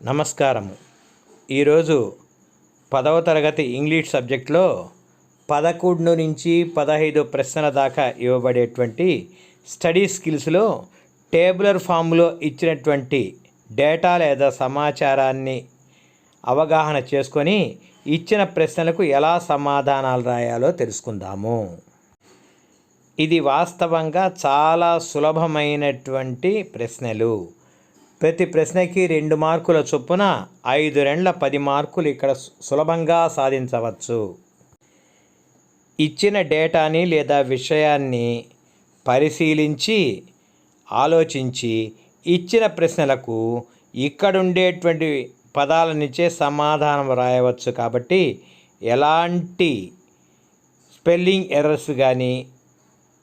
నమస్కారము. ఈరోజు పదవ తరగతి ఇంగ్లీష్ సబ్జెక్ట్లో పదకొండు నుంచి పదహైదు ప్రశ్నల దాకా ఇవ్వబడేటువంటి స్టడీ స్కిల్స్లో టేబులర్ ఫామ్లో ఇచ్చినటువంటి డేటా లేదా సమాచారాన్ని అవగాహన చేసుకొని ఇచ్చిన ప్రశ్నలకు ఎలా సమాధానాలు రాయాలో తెలుసుకుందాము. ఇది వాస్తవంగా చాలా సులభమైనటువంటి ప్రశ్నలు. ప్రతి ప్రశ్నకి రెండు మార్కుల చొప్పున ఐదు రెండ్ల పది మార్కులు ఇక్కడ సు- సులభంగా సాధించవచ్చు. ఇచ్చిన డేటాని లేదా విషయాన్ని పరిశీలించి ఆలోచించి ఇచ్చిన ప్రశ్నలకు ఇక్కడుండేటువంటి పదాల నుంచే సమాధానం రాయవచ్చు కాబట్టి ఎలాంటి స్పెల్లింగ్ ఎర్రర్స్ కానీ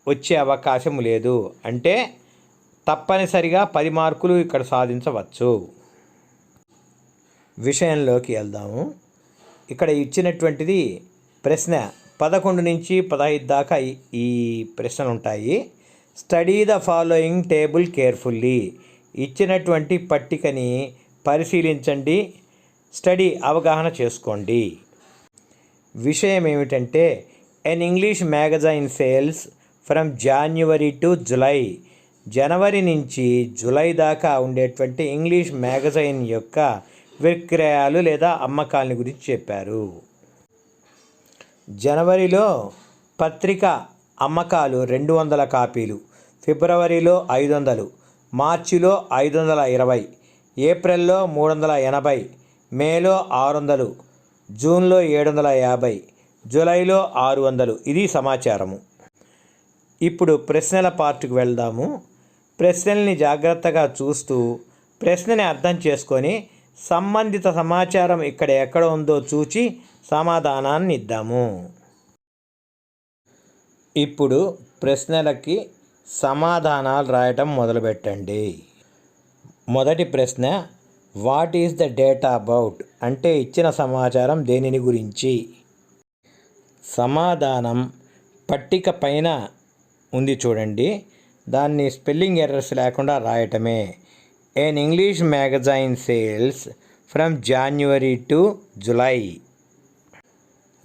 వచ్చే అవకాశం లేదు. అంటే తప్పనిసరిగా పది మార్కులు ఇక్కడ సాధించవచ్చు. విషయంలోకి వెళ్దాము. ఇక్కడ ఇచ్చినటువంటిది ప్రశ్న పదకొండు నుంచి పదహైదు దాకా ఈ- ప్రశ్నలు ఉంటాయి study the following table carefully ఇచ్చినటువంటి పట్టికని పరిశీలించండి. స్టడీ అవగాహన చేసుకోండి. విషయం ఏమిటంటే an English magazine sales from January to July జనవరి నుంచి జూలై దాకా ఉండేటువంటి ఇంగ్లీష్ మ్యాగజైన్ యొక్క విక్రయాలు లేదా అమ్మకాలని గురించి చెప్పారు. జనవరిలో పత్రిక అమ్మకాలు రెండు వందల కాపీలు ఫిబ్రవరిలో ఐదు వందలు మార్చిలో ఐదు వందల ఇరవై ఏప్రిల్లో మూడు వందల ఎనభై మేలో ఆరు వందలు జూన్లో ఏడు వందల యాభై జూలైలో ఆరు వందలు. ఇది సమాచారము. ఇప్పుడు ప్రశ్నల పార్ట్కి వెళ్దాము. ప్రశ్నల్ని జాగ్రత్తగా చూస్తూ ప్రశ్నని అర్థం చేసుకొని సంబంధిత సమాచారం ఇక్కడ ఎక్కడ ఉందో చూచి సమాధానాన్ని ఇద్దాము. ఇప్పుడు ప్రశ్నలకి సమాధానాలు రాయటం మొదలుపెట్టండి. మొదటి ప్రశ్న what is the data about అంటే ఇచ్చిన సమాచారం దేనిని గురించి? సమాధానం పట్టిక పైన ఉంది చూడండి. దాన్ని స్పెల్లింగ్ ఎర్రర్స్ లేకుండా రాయటమే. An English magazine sales from January to July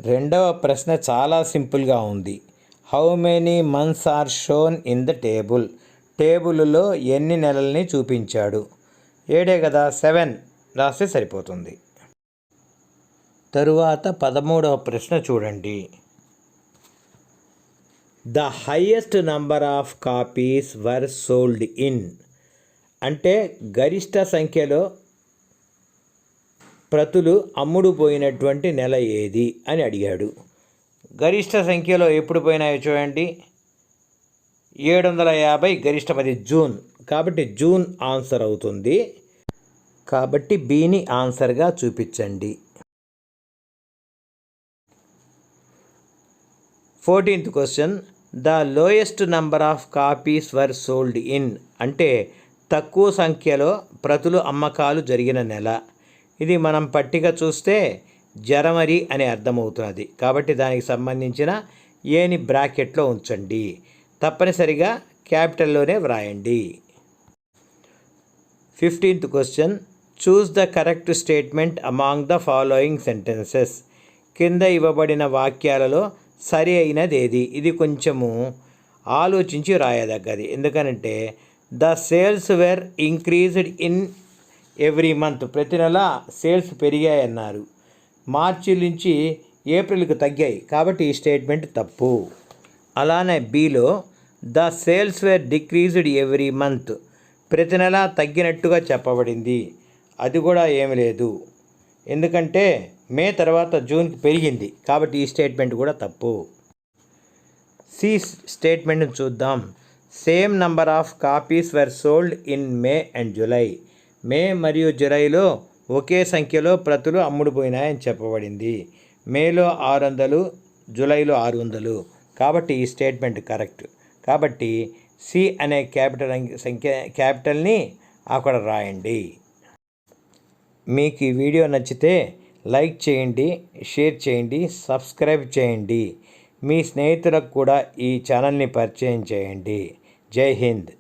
రెండవ ప్రశ్న చాలా సింపుల్గా ఉంది. How many months are shown in the table టేబుల్లో ఎన్ని నెలల్ని చూపించాడు? ఏడే కదా? సెవెన్ రాస్తే సరిపోతుంది. తరువాత పదమూడవ ప్రశ్న చూడండి. The highest number of copies were sold in. అంటే గరిష్ట సంఖ్యలో ప్రతులు అమ్ముడు పోయినటువంటి నెల ఏది అని అడిగాడు. గరిష్ట సంఖ్యలో ఎప్పుడు పోయినాయో చూడండి. ఏడు వందల యాభై గరిష్టపది జూన్. కాబట్టి జూన్ ఆన్సర్ అవుతుంది. కాబట్టి బీని ఆన్సర్గా చూపించండి. Fourteenth question the lowest number of copies were sold in అంటే తక్కువ సంఖ్యలో ప్రతులు అమ్మకాలు జరిగిన నెల. ఇది మనం పట్టిక చూస్తే జనవరి అని అర్థమవుతున్నది. కాబట్టి దానికి సంబంధించిన ఏని బ్రాకెట్లో ఉంచండి. తప్పనిసరిగా క్యాపిటల్లోనే వ్రాయండి. Fifteenth question choose the correct statement among the following sentences. కింద ఇవ్వబడిన వాక్యాలలో సరి అయినదేది? ఇది కొంచెము ఆలోచించి రాయదగ్గది. ఎందుకనంటే the sales were increased in every month. ప్రతి నెల సేల్స్ పెరిగాయన్నారు. మార్చి నుంచి ఏప్రిల్కి తగ్గాయి. కాబట్టి ఈ స్టేట్మెంట్ తప్పు. అలానే below the sales were decreased every month. ప్రతి నెల తగ్గినట్టుగా చెప్పబడింది. అది కూడా ఏమి లేదు. ఎందుకంటే మే తర్వాత జూన్కి పెరిగింది. కాబట్టి ఈ స్టేట్మెంట్ కూడా తప్పు. సి స్టేట్మెంట్ని చూద్దాం. Same number of copies were sold in May and July. May మరియు జులైలో ఒకే సంఖ్యలో ప్రతులు అమ్ముడుపోయినాయని చెప్పబడింది. మేలో ఆరు వందలు జూలైలో ఆరు వందలు కాబట్టి ఈ స్టేట్మెంట్ కరెక్ట్. కాబట్టి సి అనే క్యాపిటల్ సంఖ్య క్యాపిటల్ని అక్కడ రాయండి. మీకు ఈ వీడియో నచ్చితే లైక్ చేయండి షేర్ చేయండి సబ్స్క్రైబ్ చేయండి. మీ స్నేహితులకు కూడా ఈ ఛానల్ని పరిచయం చేయండి. జై హింద్.